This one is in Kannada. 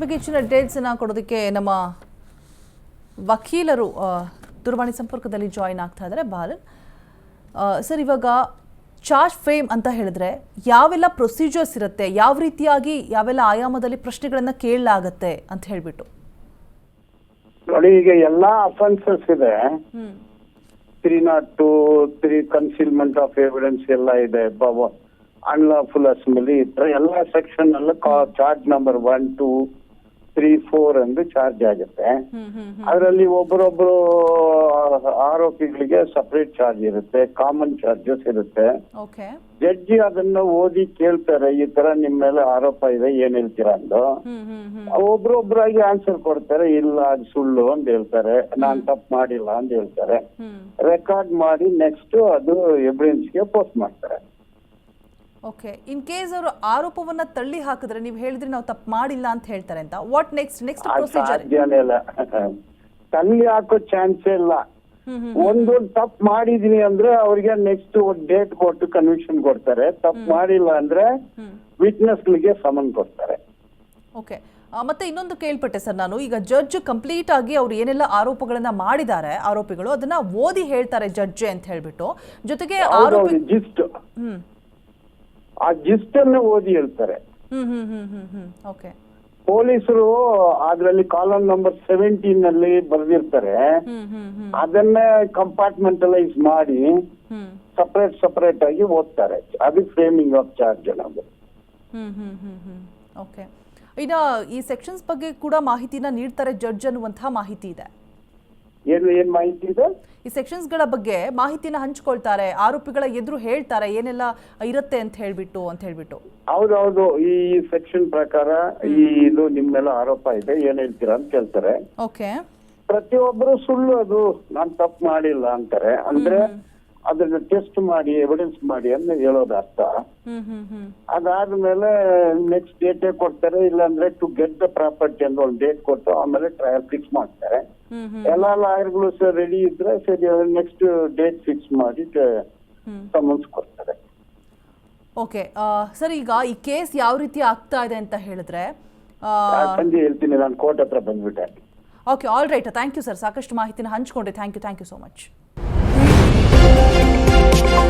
ಬಗ್ಗೆ ಹೆಚ್ಚಿನ ಡೀಟೇಲ್ಸನ್ನು ಕೊಡೋದಕ್ಕೆ ನಮ್ಮ ವಕೀಲರು ದೂರವಾಣಿ ಸಂಪರ್ಕದಲ್ಲಿ ಜಾಯಿನ್ ಆಗ್ತಾ ಇದ್ದಾರೆ. ಬಾಲನ್ ಸರ್ ಇವಾಗ ಚಾರ್ಜ್ ಫ್ರೇಮ್ ಅಂತ ಹೇಳಿದ್ರೆ ಯಾವೆಲ್ಲ ಪ್ರೊಸೀಜರ್ಸ್ ಇರುತ್ತೆ ಯಾವ ರೀತಿಯಾಗಿ ಯಾವೆಲ್ಲ ಆಯಾಮದಲ್ಲಿ ಪ್ರಶ್ನೆಗಳನ್ನು ಕೇಳಲಾಗತ್ತೆ ಅಂತ ಹೇಳ್ಬಿಟ್ಟು. ನೋಡಿ ಈಗ ಎಲ್ಲಾ ಅಫೆನ್ಸಸ್ ಇದೆ. Three naught two three concealment of evidence ಎಲ್ಲ ಇದೆ. ಅನ್ಲಾಫುಲ್ ಅಸೆಂಬ್ಲಿ ಇದ್ರೆ ಎಲ್ಲ ಸೆಕ್ಷನ್ ಅಲ್ಲೂ charge number one two three four ಅಂದ್ರೆ ಚಾರ್ಜ್ ಆಗುತ್ತೆ. ಅದರಲ್ಲಿ ಒಬ್ಬರೊಬ್ರು ಆರೋಪಿಗಳಿಗೆ ಸಪರೇಟ್ ಚಾರ್ಜ್ ಇರುತ್ತೆ ಕಾಮನ್ ಚಾರ್ಜಸ್ ಇರುತ್ತೆ. ಜಡ್ಜಿ ಅದನ್ನ ಓದಿ ಕೇಳ್ತಾರೆ ಈ ತರ ನಿಮ್ ಮೇಲೆ ಆರೋಪ ಇದೆ ಏನ್ ಹೇಳ್ತೀರಾ ಅಂದು. ಒಬ್ರೊಬ್ರಾಗಿ ಆನ್ಸರ್ ಕೊಡ್ತಾರೆ ಇಲ್ಲ ಅದು ಸುಳ್ಳು ಅಂತ ಹೇಳ್ತಾರೆ ನಾನ್ ತಪ್ಪು ಮಾಡಿಲ್ಲ ಅಂತ ಹೇಳ್ತಾರೆ. ರೆಕಾರ್ಡ್ ಮಾಡಿ ನೆಕ್ಸ್ಟ್ ಅದು ಎವಿಡೆನ್ಸ್ಗೆ ಪೋಸ್ಟ್ ಮಾಡ್ತಾರೆ. ಓಕೆ ಇನ್ ಕೇಸ್ ಅವರು ಆರೋಪವನ್ನ ತಳ್ಳಿ ಹಾಕಿದ್ರೆ ನೀವು ಹೇಳಿದ್ರೆ ನಾವು ತಪ್ಪು ಮಾಡಿಲ್ಲ ಅಂತ ಹೇಳ್ತಾರೆ ಅಂತ. ವಾಟ್ ನೆಕ್ಸ್ಟ್ ನೆಕ್ಸ್ಟ್ ಪ್ರೊಸೀಜರ್ ಸಾಧ್ಯನೇ ಇಲ್ಲ. ತಳ್ಳಿ ಹಾಕೋ ಚಾನ್ಸ್ ಇಲ್ಲ. ಒಂದು ತಪ್ಪು ಮಾಡಿದೀನಿ ಅಂದ್ರೆ ಅವ್ರಿಗೆ ನೆಕ್ಸ್ಟ್ ಡೇಟ್ ಕೊಟ್ಟು ಕನ್ವಿಕ್ಷನ್ ಕೊಡ್ತಾರೆ. ತಪ್ಪು ಮಾಡಿಲ್ಲ ಅಂದ್ರೆ ವಿಟ್ನೆಸ್ಗಳಿಗೆ ಸಮನ್ ಕೊಡ್ತಾರೆ. ಓಕೆ ಮತ್ತೆ ಇನ್ನೊಂದು ಕೇಳ್ಪಟ್ಟೆ ಸರ್ ನಾನು. ಈಗ ಜಡ್ಜ್ ಕಂಪ್ಲೀಟ್ ಆಗಿ ಅವ್ರು ಏನೆಲ್ಲ ಆರೋಪಗಳನ್ನ ಮಾಡಿದ್ದಾರೆ ಆರೋಪಿಗಳು ಅದನ್ನ ಓದಿ ಹೇಳ್ತಾರೆ ಜಡ್ಜ್ ಅಂತ ಹೇಳ್ಬಿಟ್ಟು. ಜೊತೆಗೆ ಆರೋಪಿ ಜಿಸ್ಟ್ ಹ್ಮ್. ಆ ಜಿಸ್ಟ್ ಅನ್ನ ಓದಿ ಹೇಳ್ತಾರೆ. ಪೊಲೀಸರು ಅದ್ರಲ್ಲಿ ಕಾಲಮ್ ನಂಬರ್ ಸೆವೆಂಟೀನ್ ಅಲ್ಲಿ ಬರೆದಿರ್ತಾರೆ. ಅದನ್ನ ಕಂಪಾರ್ಟ್ಮೆಂಟಲೈಸ್ ಮಾಡಿ ಸಪರೇಟ್ ಸಪರೇಟ್ ಆಗಿ ಓದ್ತಾರೆ. ಅದು ಫ್ರೇಮಿಂಗ್ ಆಫ್ ಚಾರ್ಜ್ ಅನ್ನೋದು ಓಕೆ ಈ ಸೆಕ್ಷನ್ಸ್ ಬಗ್ಗೆ ಕೂಡ ಮಾಹಿತಿನ ನೀಡ್ತಾರೆ ಜಡ್ಜ್ ಅನ್ನುವಂತಹ ಮಾಹಿತಿ ಇದೆ. ಏನು ಏನ್ ಮಾಹಿತಿ ಇದೆ? ಈ ಸೆಕ್ಷನ್ಸ್ಗಳ ಬಗ್ಗೆ ಮಾಹಿತಿನ ಹಂಚ್ಕೊಳ್ತಾರೆ ಆರೋಪಿಗಳ ಎದುರು ಹೇಳ್ತಾರೆ ಏನೆಲ್ಲ ಇರುತ್ತೆ ಅಂತ ಹೇಳ್ಬಿಟ್ಟು ಅಂತ ಹೇಳ್ಬಿಟ್ಟು. ಹೌದೌದು ಈ ಸೆಕ್ಷನ್ ಪ್ರಕಾರ ಈ ಇದು ನಿಮ್ ಮೇಲೆ ಆರೋಪ ಇದೆ ಏನ್ ಹೇಳ್ತೀರಾ ಅಂತ ಕೇಳ್ತಾರೆ. ಓಕೆ. ಪ್ರತಿಯೊಬ್ಬರು ಸುಳ್ಳು ಅದು ನಾನ್ ತಪ್ಪು ಮಾಡಿಲ್ಲ ಅಂತಾರೆ. ಅಂದ್ರೆ ಅದನ್ನ ಟೆಸ್ಟ್ ಮಾಡಿ ಎವಿಡೆನ್ಸ್ ಮಾಡಿ ಅಂತ ಹೇಳೋದು ಅರ್ಥ. ಅದಾದ್ಮೇಲೆ ನೆಕ್ಸ್ಟ್ ಡೇಟ್ ಕೊಡ್ತಾರೆ ಇಲ್ಲಾಂದ್ರೆ ಟು ಗೆಟ್ ದ ಪ್ರಾಪರ್ಟಿ ಅಂತ ಒಂದು ಡೇಟ್ ಕೊಟ್ಟು ಆಮೇಲೆ ಟ್ರಯಲ್ ಫಿಕ್ಸ್ ಮಾಡ್ತಾರೆ. ಎಲ್ಲಾ ಲಾಯರ್ಗಳು ಸರ್ ರೆಡಿ ಇದ್ರೆ ಸರಿ ನೆಕ್ಸ್ಟ್ ಡೇಟ್ ಫಿಕ್ಸ್ ಮಾಡಿ ಸಮನ್ಸ್ ಕೊಡ್ತಾರೆ. ಓಕೆ ಸರ್ ಈಗ ಈ ಕೇಸ್ ಯಾವ ರೀತಿ ಆಗ್ತಾ ಇದೆ ಅಂತ ಹೇಳಿದ್ರೆ ಸಂಜೆ ಹೇಳ್ತೀನಿ ನಾನು ಕೋರ್ಟ್ ಹತ್ರ ಬಂದ್ಬಿಟ್ಟೆ. Okay all right thank you sir ಸಾಕಷ್ಟು ಮಾಹಿತಿನ ಹಂಚ್ಕೊಂಡ್ರಿ thank you thank you so much you